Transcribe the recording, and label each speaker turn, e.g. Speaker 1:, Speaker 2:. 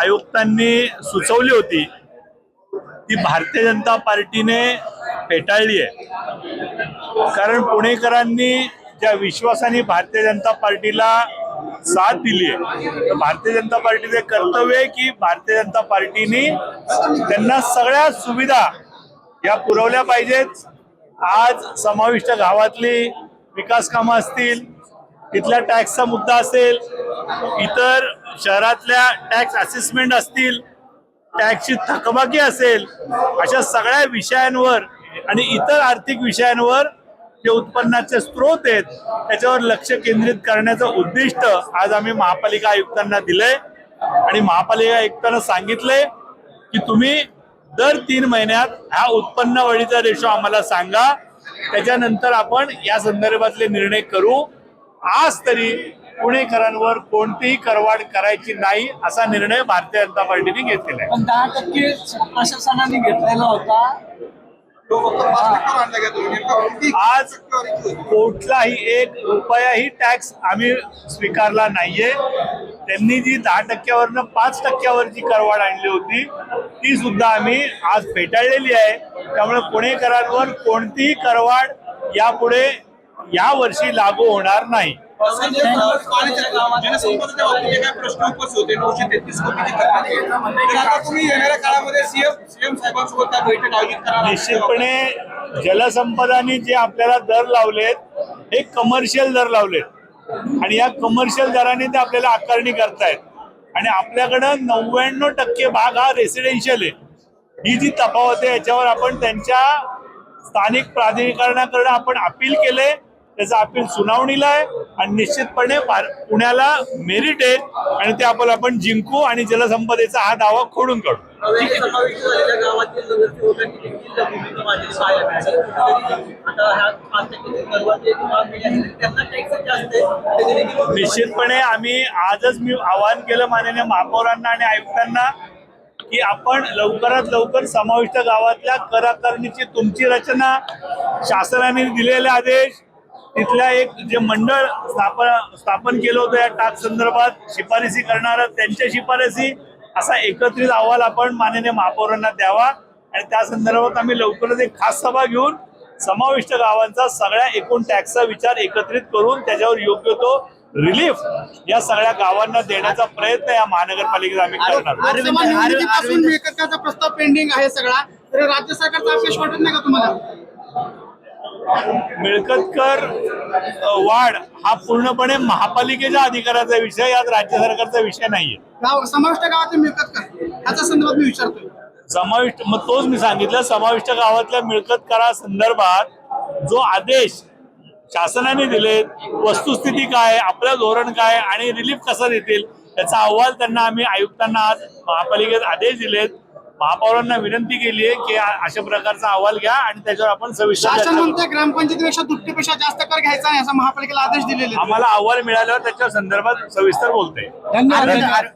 Speaker 1: आयुक्तांनी सुचवली होती ती भारतीय जनता पार्टीने फेटाळली आहे. कारण पुणेकरांनी ज्या विश्वासाने भारतीय जनता पार्टीला साथ दिली आहे भारतीय जनता पार्टीचे कर्तव्य आहे की भारतीय जनता पार्टीने त्यांना सगळ्या सुविधा या पुरवल्या पाहिजेत. आज समाविष्ट गावातली विकास कामं असतील तिथल्या टॅक्सचा मुद्दा असेल इतर शहरातल्या टॅक्स असेसमेंट असतील टॅक्सची थकबाकी असेल अशा सगळ्या विषयांवर आणि इतर आर्थिक विषयांवर जे उत्पन्नाचे स्रोत आहेत त्याच्यावर लक्ष केंद्रित करण्याचं उद्दिष्ट आज आम्ही महापालिका आयुक्तांना दिलंय. आणि महापालिका आयुक्तांना सांगितलंय की तुम्ही दर तीन महिन्यात हा उत्पन्नवळीचा रेशो आम्हाला सांगा. त्याच्यानंतर आपण या संदर्भातले निर्णय करू. आज तरी पुणेकरांवर कोणतीही करवाढ करायची नाही असा निर्णय भारतीय जनता पार्टीने घेतलेला आहे.
Speaker 2: पण दहा टक्के प्रशासनाने घेतलेला होता.
Speaker 1: आज? कुठलाही एक रुपयाही टॅक्स आम्ही स्वीकारला नाहीये. त्यांनी जी दहा टक्क्यावरनं पाच टक्क्यावरची करवाढ आणली होती ती सुद्धा आम्ही आज फेटाळलेली आहे. त्यामुळे पुणेकरांवर कोणतीही करवाढ यापुढे या वर्षी लागू होणार नाही.
Speaker 3: संजय राऊत पाण्याच्या- जलसंपदाच्या बाबतीत काय प्रश्न उपस्थित होते नऊशे तेहतीस कोटीची थकबाकी आहे. तर आता तुम्ही येणाऱ्या काळामध्ये सीएम सीएम साहेबांसोबत त्या बैठक आयोजित करा
Speaker 1: निश्चितपणे जलसंपदाने जे आपल्याला दर लावलेत हे कमर्शियल दर लावलेत. आणि या कमर्शियल दराने ते आपल्याला आकारणी करतायत. आणि आपल्याकडं नव्याण्णव टक्के भाग हा रेसिडेन्शियल आहे. ही जी तफावत आहे याच्यावर आपण त्यांच्या स्थानिक प्राधिकरणाकडे आपण अपील केले त्याचं अपील सुनावणीला आहे आणि निश्चितपणे पुण्याला मेरिट आहे आणि ते आपण आपण जिंकू आणि जलसंपदेचा हा दावा खोडून काढू. निश्चितपणे आम्ही आजच मी आवाहन केलं माननीय महापौरांना आणि आयुक्तांना की आपण लवकरात लवकर समाविष्ट गावातल्या कर आकारणीची तुमची रचना शासनाने दिलेले आदेश तिथल्या एक जे मंडळ स्थापन स्थापन केलं होतं या टाक संदर्भात शिफारसी करणारं त्यांच्या शिफारसी असा एकत्रित अहवाल आपण माननीय महापौरांना द्यावा. आणि त्या संदर्भात आम्ही लवकरच एक खास सभा घेऊन समाविष्ट गावांचा सगळ्या एकूण टॅक्सचा विचार एकत्रित करून त्याच्यावर योग्य तो रिलीफ या सगळ्या गावांना देण्याचा प्रयत्न या महानगरपालिकेत आम्ही करणार
Speaker 4: प्रस्ताव पेंडिंग आहे सगळा. तर राज्य सरकारचा वाटत नाही का तुम्हाला?
Speaker 1: मिळकत कर अ, वाढ हा पूर्णपणे महापालिकेच्या अधिकाराचा विषय यात राज्य सरकारचा विषय नाहीये.
Speaker 4: समाविष्ट गावातील मिळकत कर ह्याच्या संदर्भात मी विचारतोय.
Speaker 1: समाविष्ट मग तोच मी सांगितलं समाविष्ट गावातल्या मिळकत करा संदर्भात जो आदेश शासनाने दिलेत वस्तुस्थिती काय आपलं धोरण काय आणि रिलीफ कसं देतील याचा अहवाल त्यांना आम्ही आयुक्तांना आज महापालिकेत आदेश दिलेत. महापौरांना विनंती केली आहे की अशा प्रकारचा अहवाल घ्या आणि त्याच्यावर आपण सविस्तर
Speaker 4: शासन
Speaker 1: चर्चा करू.
Speaker 4: म्हणते ग्रामपंचायतीपेक्षा दुपटीपेक्षा जास्त कर घ्यायचा नाही असा महापालिकेला आदेश दिलेले.
Speaker 1: आम्हाला अहवाल मिळाल्यावर त्याच्या संदर्भात सविस्तर बोलते
Speaker 4: धन्यवाद.